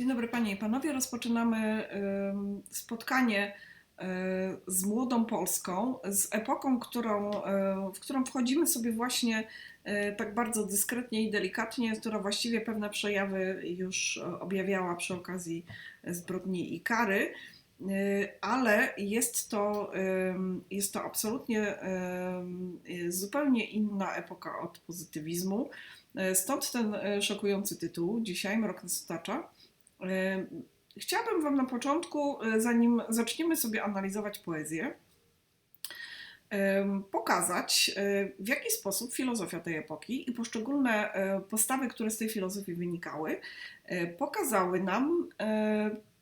Dzień dobry Panie i Panowie. Rozpoczynamy spotkanie e, z młodą Polską, z epoką, którą, e, w którą wchodzimy sobie właśnie e, tak bardzo dyskretnie i delikatnie, która właściwie pewne przejawy już objawiała przy okazji zbrodni i kary. Ale jest to, jest to absolutnie zupełnie inna epoka od pozytywizmu. Stąd ten szokujący tytuł dzisiaj, Mrok nas otacza. Chciałabym Wam na początku, e, zanim zaczniemy sobie analizować poezję, pokazać, e, w jaki sposób filozofia tej epoki i poszczególne e, postawy, które z tej filozofii wynikały, pokazały nam,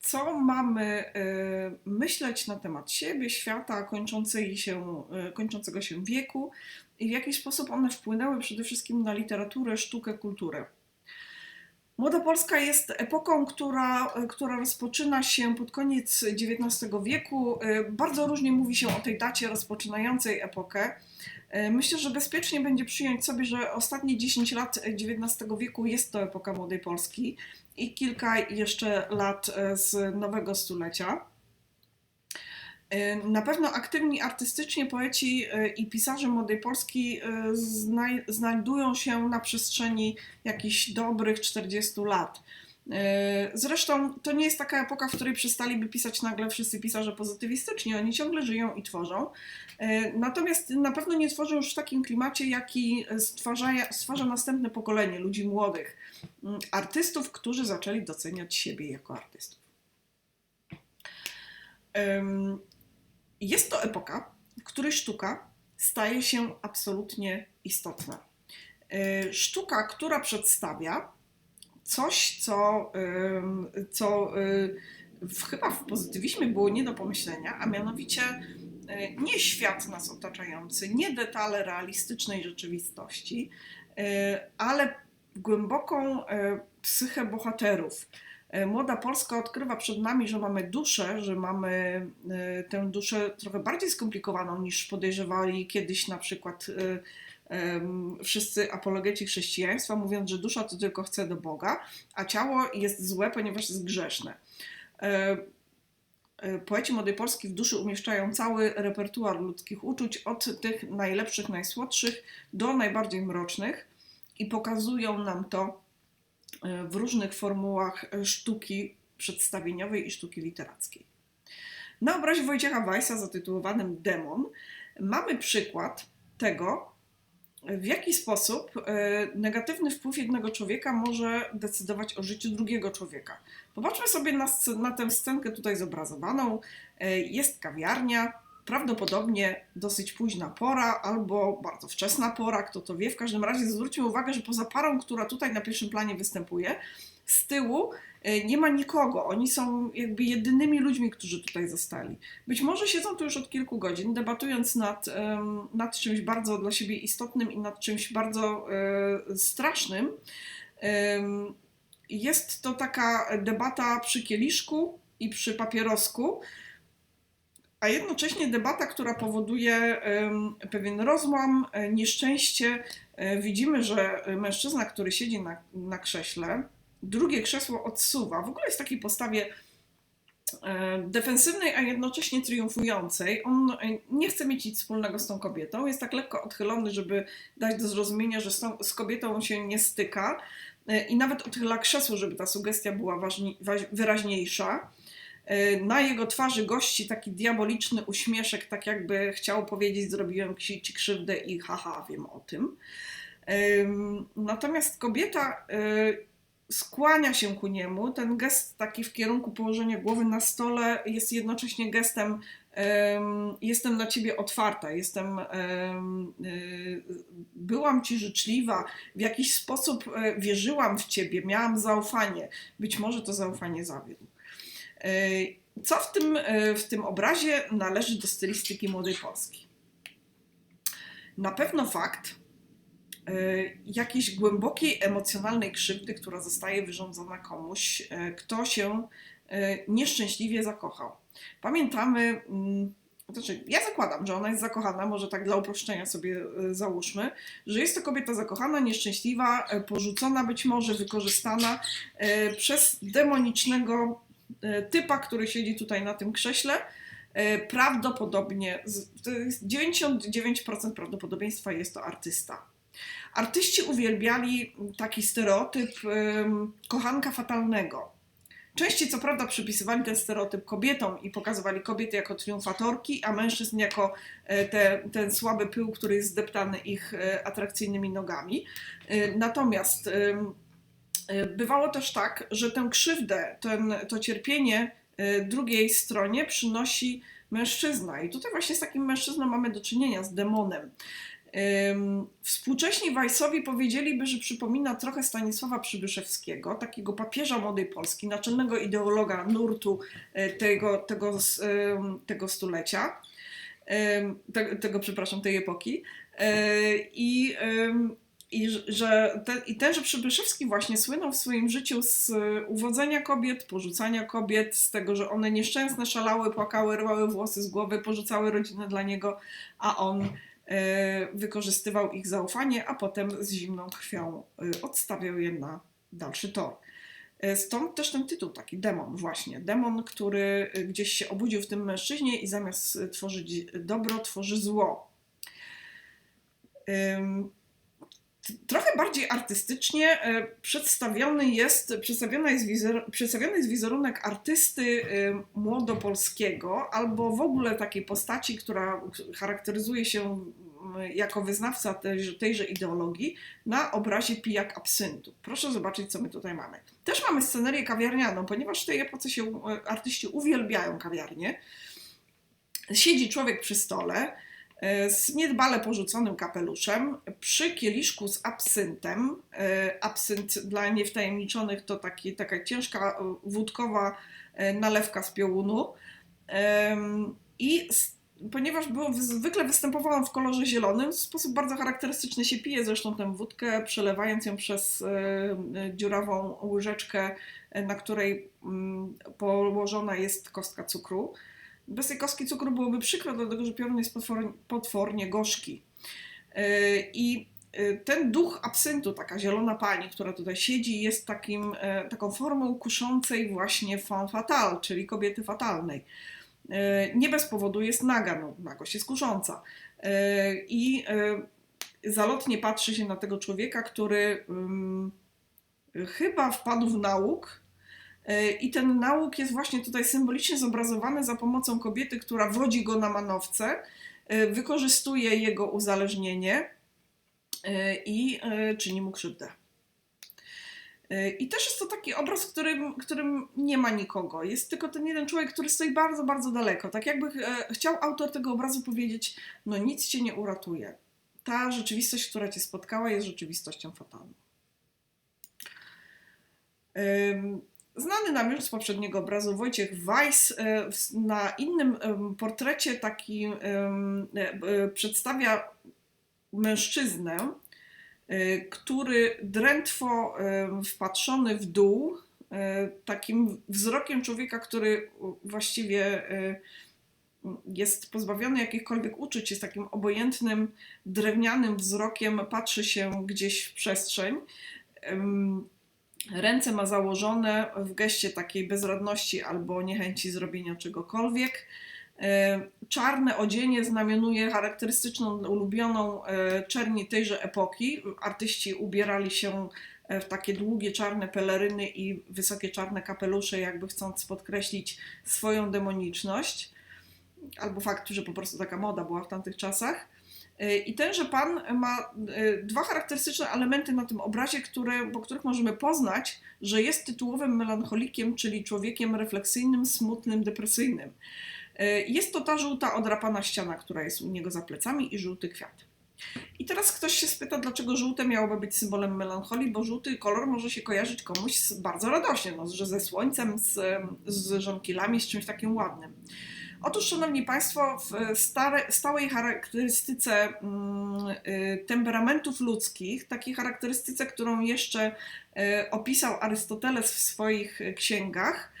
co mamy myśleć na temat siebie, świata, się, kończącego się wieku i w jaki sposób one wpłynęły przede wszystkim na literaturę, sztukę, kulturę. Młoda Polska jest epoką, która, która rozpoczyna się pod koniec XIX wieku. Bardzo różnie mówi się o tej dacie rozpoczynającej epokę. Myślę, że bezpiecznie będzie przyjąć sobie, że ostatnie 10 lat XIX wieku jest to epoka Młodej Polski i kilka jeszcze lat z nowego stulecia. Na pewno aktywni artystycznie poeci i pisarze Młodej Polski znaj- znajdują się na przestrzeni jakichś dobrych 40 lat. Zresztą to nie jest taka epoka, w której przestaliby pisać nagle wszyscy pisarze pozytywistycznie. Oni ciągle żyją i tworzą. Natomiast na pewno nie tworzą już w takim klimacie, jaki stwarza, stwarza następne pokolenie ludzi młodych, artystów, którzy zaczęli doceniać siebie jako artystów. Jest to epoka, w której sztuka staje się absolutnie istotna. E, Sztuka, która przedstawia coś, co, co e, w, chyba w pozytywizmie było nie do pomyślenia, a mianowicie e, nie świat nas otaczający, nie detale realistycznej rzeczywistości, ale głęboką psychę bohaterów. E, Młoda Polska odkrywa przed nami, że mamy duszę, że mamy e, tę duszę trochę bardziej skomplikowaną niż podejrzewali kiedyś na przykład e, wszyscy apologeci chrześcijaństwa, mówiąc, że dusza to tylko chce do Boga, a ciało jest złe, ponieważ jest grzeszne. Poeci Młodej Polski w duszy umieszczają cały repertuar ludzkich uczuć, od tych najlepszych, najsłodszych do najbardziej mrocznych i pokazują nam to w różnych formułach e, sztuki przedstawieniowej i sztuki literackiej. Na obrazie Wojciecha Weissa zatytułowanym Demon mamy przykład tego, w jaki sposób e, negatywny wpływ jednego człowieka może decydować o życiu drugiego człowieka. Popatrzmy sobie na, na tę scenkę tutaj zobrazowaną. E, Jest kawiarnia, prawdopodobnie dosyć późna pora albo bardzo wczesna pora, kto to wie. W każdym razie zwróćmy uwagę, że poza parą, która tutaj na pierwszym planie występuje, z tyłu e, nie ma nikogo. Oni są jakby jedynymi ludźmi, którzy tutaj zostali. Być może siedzą tu już od kilku godzin, debatując nad, nad czymś bardzo dla siebie istotnym i nad czymś bardzo e, strasznym. Jest to taka debata przy kieliszku i przy papierosku, a jednocześnie debata, która powoduje pewien rozłam, e, nieszczęście. E, Widzimy, że mężczyzna, który siedzi na, na krześle, drugie krzesło odsuwa. W ogóle jest w takiej postawie e, defensywnej, a jednocześnie triumfującej. On nie chce mieć nic wspólnego z tą kobietą. Jest tak lekko odchylony, żeby dać do zrozumienia, że z, tą, z kobietą się nie styka. I nawet odchyla krzesło, żeby ta sugestia była ważni, waż, wyraźniejsza. E, Na jego twarzy gości taki diaboliczny uśmieszek, tak jakby chciał powiedzieć: Zrobiłem ci, ci krzywdę i haha, wiem o tym. Em, Natomiast kobieta e, skłania się ku niemu. Ten gest taki w kierunku położenia głowy na stole jest jednocześnie gestem em, jestem na ciebie otwarta, jestem em, byłam ci życzliwa, w jakiś sposób e, wierzyłam w ciebie, miałam zaufanie. Być może to zaufanie zawiódł. E, Co w tym, e, w tym obrazie należy do stylistyki młodej Polski? Na pewno fakt, e, jakiejś głębokiej emocjonalnej krzywdy, która zostaje wyrządzona komuś, kto się nieszczęśliwie zakochał. Pamiętamy mm, znaczy ja zakładam, że ona jest zakochana, może tak dla uproszczenia sobie załóżmy, że jest to kobieta zakochana, nieszczęśliwa, porzucona być może, wykorzystana przez demonicznego typa, który siedzi tutaj na tym krześle. E, Prawdopodobnie, z- to jest 99% prawdopodobieństwa jest to artysta. Artyści uwielbiali taki stereotyp kochanka fatalnego. Częściej, co prawda, przypisywali ten stereotyp kobietom i pokazywali kobiety jako triumfatorki, a mężczyzn jako e, te, ten słaby pył, który jest zdeptany ich e, atrakcyjnymi nogami. E, Natomiast e, bywało też tak, że tę krzywdę, ten, to cierpienie e, drugiej stronie przynosi mężczyzna. I tutaj właśnie z takim mężczyzną mamy do czynienia, z demonem. Współcześni Wajsowi powiedzieliby, że przypomina trochę Stanisława Przybyszewskiego, takiego papieża młodej Polski, naczelnego ideologa nurtu e, tego, tego, tego stulecia, ym, te, tego, przepraszam, tej epoki. E, I, i że- ten, I tenże Przybyszewski właśnie słynął w swoim życiu z e, uwodzenia kobiet, porzucania kobiet, z tego, że one nieszczęsne, szalały, płakały, rwały włosy z głowy, porzucały rodzinę dla niego, a on e, wykorzystywał ich zaufanie, a potem z zimną krwią e, odstawiał je na dalszy tor. Stąd też ten tytuł taki, demon właśnie. Demon, który gdzieś się obudził w tym mężczyźnie i zamiast tworzyć dobro, tworzy zło. Trochę bardziej artystycznie e, przedstawiony jest, przedstawiony jest, wizer, przedstawiony jest wizerunek artysty e, młodopolskiego albo w ogóle takiej postaci, która charakteryzuje się jako wyznawca tejże, tejże ideologii na obrazie pijak absyntu. Proszę zobaczyć, co my tutaj mamy. Też mamy scenerię kawiarnianą, ponieważ w tej epoce się e, artyści uwielbiają kawiarnie. Siedzi człowiek przy stole, z niedbale porzuconym kapeluszem, przy kieliszku z absyntem. E, Absynt dla niewtajemniczonych to taki, taka ciężka e, wódkowa e, nalewka z piołunu. I ponieważ było, zwykle występowałam w kolorze zielonym, w sposób bardzo charakterystyczny się pije zresztą tę wódkę, przelewając ją przez e, e, dziurawą łyżeczkę, e, na której mm, położona jest kostka cukru. Bez tej kostki cukru byłoby przykro, dlatego że piorun jest potwornie, potwornie gorzki. E, I e, ten duch absyntu, taka zielona pani, która tutaj siedzi, jest takim, e, taką formą kuszącej właśnie femme fatale, czyli kobiety fatalnej. Nie bez powodu jest naga, no, nagość jest kusząca. I zalotnie patrzy się na tego człowieka, który ym, chyba wpadł w nauk. E, I ten nauk jest właśnie tutaj symbolicznie zobrazowany za pomocą kobiety, która wodzi go na manowce, e, wykorzystuje jego uzależnienie e, i czyni mu krzywdę. I też jest to taki obraz, w którym, którym nie ma nikogo. Jest tylko ten jeden człowiek, który stoi bardzo, bardzo daleko. Tak jakby chciał autor tego obrazu powiedzieć, no nic cię nie uratuje. Ta rzeczywistość, która cię spotkała, jest rzeczywistością fatalną. Znany nam już z poprzedniego obrazu Wojciech Weiss e, na innym portrecie taki e, e, przedstawia mężczyznę, który drętwo wpatrzony w dół, takim wzrokiem człowieka, który właściwie jest pozbawiony jakichkolwiek uczuć, jest takim obojętnym, drewnianym wzrokiem, patrzy się gdzieś w przestrzeń. Ręce ma założone w geście takiej bezradności albo niechęci zrobienia czegokolwiek. E, Czarne odzienie znamionuje charakterystyczną, ulubioną e, czerni tejże epoki. Artyści ubierali się e, w takie długie czarne peleryny i wysokie czarne kapelusze, jakby chcąc podkreślić swoją demoniczność, albo fakt, że po prostu taka moda była w tamtych czasach. E, I tenże pan ma e, dwa charakterystyczne elementy na tym obrazie, które, po których możemy poznać, że jest tytułowym melancholikiem, czyli człowiekiem refleksyjnym, smutnym, depresyjnym. E, Jest to ta żółta odrapana ściana, która jest u niego za plecami i żółty kwiat. I teraz ktoś się spyta, dlaczego żółte miałoby być symbolem melancholii, bo żółty kolor może się kojarzyć komuś bardzo radośnie, no, że ze słońcem, z, z żonkilami, z czymś takim ładnym. Otóż, Szanowni Państwo, w stare, stałej charakterystyce mm, y, temperamentów ludzkich, takiej charakterystyce, którą jeszcze y, opisał Arystoteles w swoich księgach,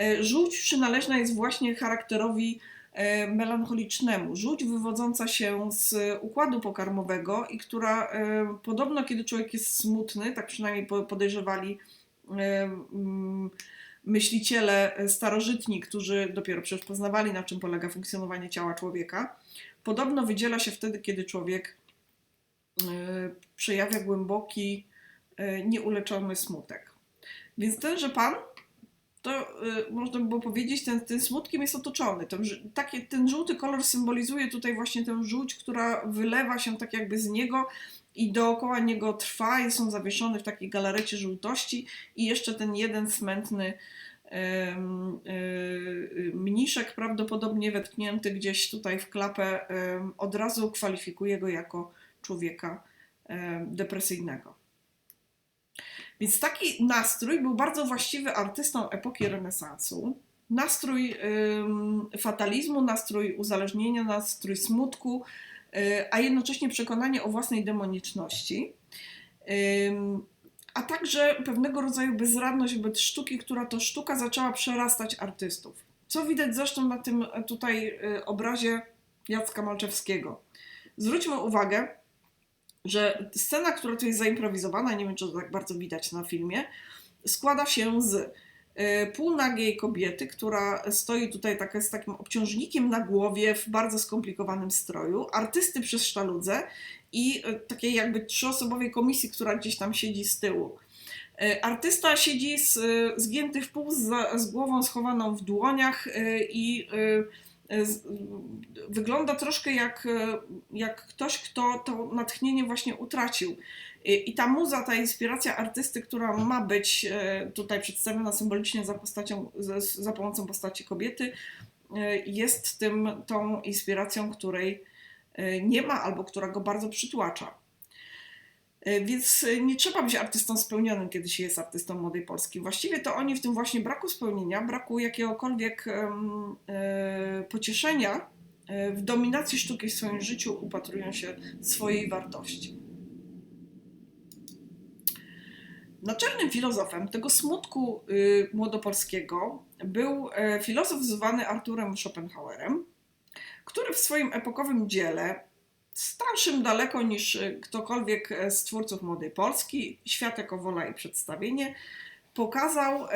y, żółć przynależna jest właśnie charakterowi melancholicznemu. Żółć wywodząca się z układu pokarmowego i która podobno, kiedy człowiek jest smutny, tak przynajmniej podejrzewali mm, myśliciele starożytni, którzy dopiero przecież poznawali, na czym polega funkcjonowanie ciała człowieka, podobno wydziela się wtedy, kiedy człowiek przejawia głęboki, nieuleczony smutek. Więc tenże pan to można by było powiedzieć, ten, ten smutkiem jest otoczony. Ten, takie, ten żółty kolor symbolizuje tutaj właśnie tę żółć, która wylewa się tak jakby z niego i dookoła niego trwa i są zawieszone w takiej galarecie żółtości i jeszcze ten jeden smętny y, mniszek prawdopodobnie wetknięty gdzieś tutaj w klapę od razu kwalifikuje go jako człowieka depresyjnego. Więc taki nastrój był bardzo właściwy artystom epoki renesansu. Nastrój fatalizmu, nastrój uzależnienia, nastrój smutku, a jednocześnie przekonanie o własnej demoniczności. a także pewnego rodzaju bezradność wobec sztuki, która to sztuka zaczęła przerastać artystów. Co widać zresztą na tym tutaj y, obrazie Jacka Malczewskiego. Zwróćmy uwagę, że scena, która tu jest zaimprowizowana, nie wiem czy to tak bardzo widać na filmie, składa się z półnagiej kobiety, która stoi tutaj taka, z takim obciążnikiem na głowie w bardzo skomplikowanym stroju, artysty przez sztaludzę i y, takiej jakby trzyosobowej komisji, która gdzieś tam siedzi z tyłu. Y, artysta siedzi z, zgięty w pół, z, z głową schowaną w dłoniach i E, wygląda troszkę jak, jak ktoś, kto to natchnienie właśnie utracił. I, ta muza, ta inspiracja artysty, która ma być e, tutaj przedstawiona symbolicznie za, postacią, za, pomocą postaci kobiety, jest tym, tą inspiracją, której nie ma albo która go bardzo przytłacza. E, więc e, nie trzeba być artystą spełnionym, kiedy się jest artystą młodej Polski. Właściwie to oni w tym właśnie braku spełnienia, braku jakiegokolwiek e, pocieszenia w dominacji sztuki w swoim życiu upatrują się swojej wartości. Naczelnym filozofem tego smutku y, młodopolskiego był filozof zwany Arturem Schopenhauerem, który w swoim epokowym dziele starszym daleko niż e, ktokolwiek e, z twórców Młodej Polski, Światek Owola i Przedstawienie, pokazał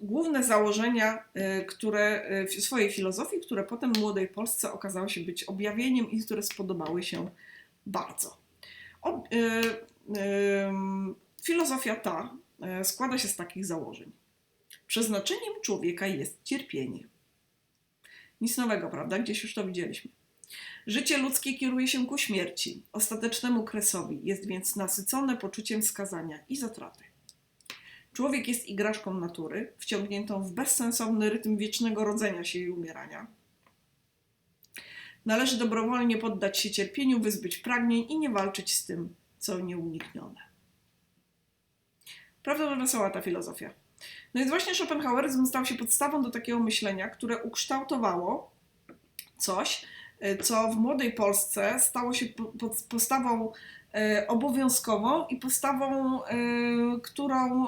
główne założenia e, które, swojej filozofii, które potem Młodej Polsce okazały się być objawieniem i które spodobały się bardzo. O, filozofia ta składa się z takich założeń. Przeznaczeniem człowieka jest cierpienie. Nic nowego, prawda? Gdzieś już to widzieliśmy. Życie ludzkie kieruje się ku śmierci, ostatecznemu kresowi, jest więc nasycone poczuciem skazania i zatraty. Człowiek jest igraszką natury, wciągniętą w bezsensowny rytm wiecznego rodzenia się i umierania. Należy dobrowolnie poddać się cierpieniu, wyzbyć pragnień i nie walczyć z tym, co nieuniknione. Prawda, że wesoła ta filozofia. No więc właśnie Schopenhaueryzm stał się podstawą do takiego myślenia, które ukształtowało coś, E, co w młodej Polsce stało się postawą e, obowiązkową i postawą, e, którą,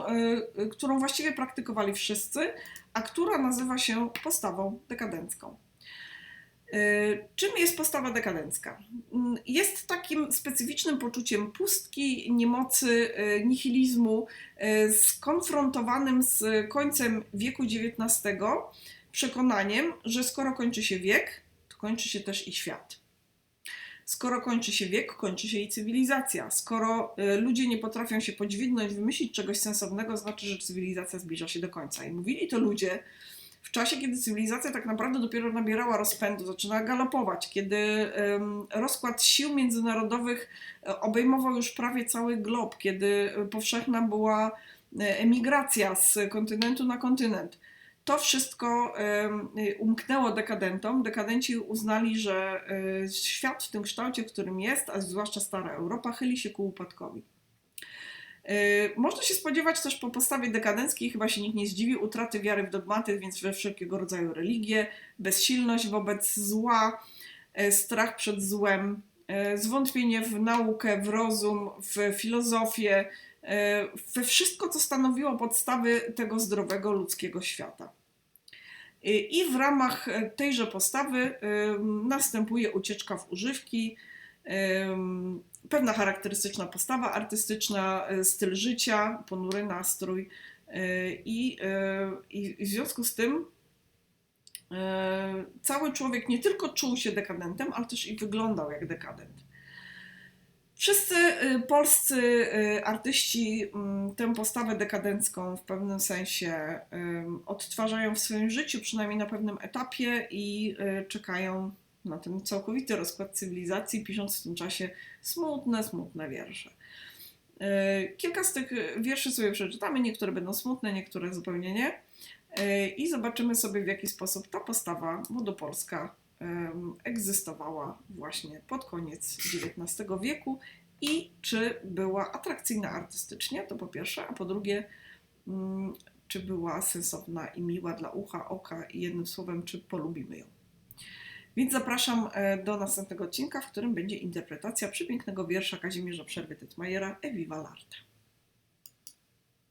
którą właściwie praktykowali wszyscy, a która nazywa się postawą dekadencką. Czym jest postawa dekadencka? Mm, jest takim specyficznym poczuciem pustki, niemocy, nihilizmu, skonfrontowanym z końcem wieku XIX, przekonaniem, że skoro kończy się wiek, kończy się też i świat. Skoro kończy się wiek, kończy się i cywilizacja. Skoro y, ludzie nie potrafią się podźwignąć, wymyślić czegoś sensownego, znaczy, że cywilizacja zbliża się do końca. I mówili to ludzie w czasie, kiedy cywilizacja tak naprawdę dopiero nabierała rozpędu, zaczynała galopować, kiedy rozkład sił międzynarodowych e, obejmował już prawie cały glob, kiedy e, powszechna była e, emigracja z kontynentu na kontynent to wszystko umknęło dekadentom. Dekadenci uznali, że świat w tym kształcie, w którym jest, a zwłaszcza stara Europa, chyli się ku upadkowi. E, można się spodziewać też po postawie dekadenckiej, chyba się nikt nie zdziwi, utraty wiary w dogmaty, więc we wszelkiego rodzaju religie, bezsilność wobec zła, e, strach przed złem, zwątpienie w naukę, w rozum, w filozofię, we wszystko, co stanowiło podstawy tego zdrowego ludzkiego świata. Y, I w ramach tejże postawy następuje ucieczka w używki, pewna charakterystyczna postawa artystyczna, y, styl życia, ponury nastrój. y, I, y, I w związku z tym cały człowiek nie tylko czuł się dekadentem, ale też i wyglądał jak dekadent. Wszyscy polscy artyści mm, tę postawę dekadencką w pewnym sensie odtwarzają w swoim życiu, przynajmniej na pewnym etapie i czekają na ten całkowity rozkład cywilizacji, pisząc w tym czasie smutne, smutne wiersze. Y, Kilka z tych wierszy sobie przeczytamy, niektóre będą smutne, niektóre zupełnie nie. Y, I zobaczymy sobie, w jaki sposób ta postawa młodopolska em, egzystowała właśnie pod koniec XIX wieku i czy była atrakcyjna artystycznie, to po pierwsze, a po drugie, mm, czy była sensowna i miła dla ucha, oka i jednym słowem, czy polubimy ją. Więc zapraszam e, do następnego odcinka, w którym będzie interpretacja przepięknego wiersza Kazimierza Przerwy Tytmajera Eviva l'arte.